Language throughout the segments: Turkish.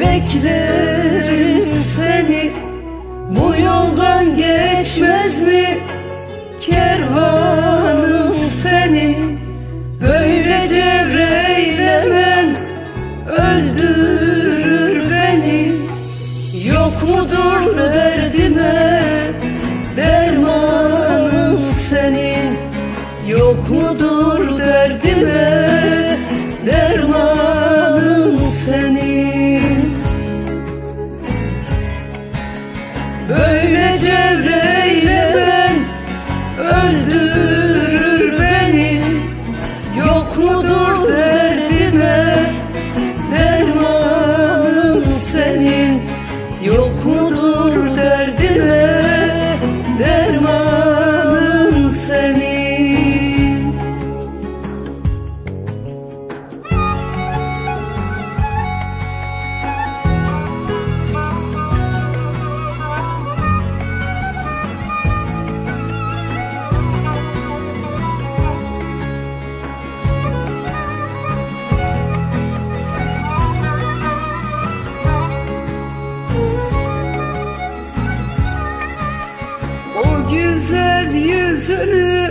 beklerim seni. Bu yoldan geçmez mi? Kervanın seni. Böyle cevreylemen öldürür beni. Yok mudur derdime? Dermanın senin. Yok mudur derdime Böyle cevreyle yüzünü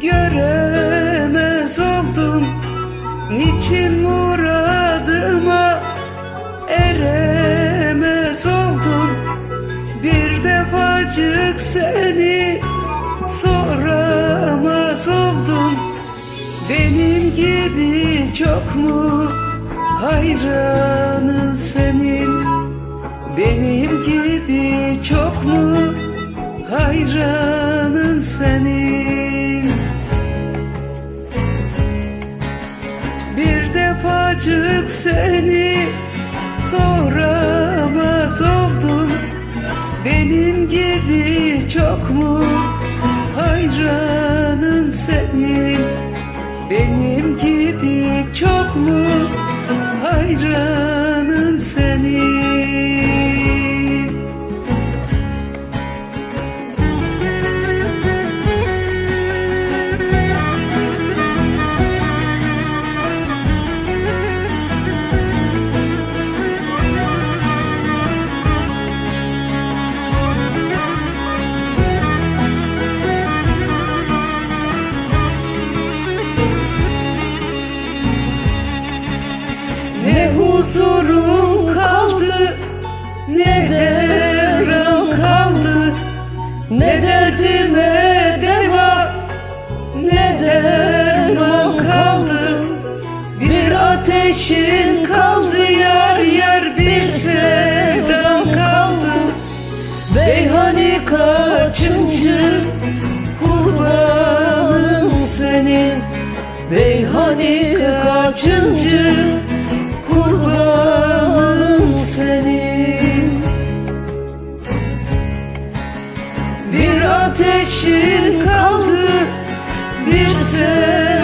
göremez oldum. Niçin muradıma eremez oldum? Bir defacık seni soramaz oldum. Benim gibi çok mu hayranın senin? Benim gibi çok mu hayranın senin. Bir defacık seni soramaz oldum Benim gibi çok mu hayranın senin Benim gibi çok mu hayranın huzurum kaldı. Ne devran kaldı? Ne derdime deva? Ne derman kaldı? Bir ateşin ateşin kaldı bir sevdan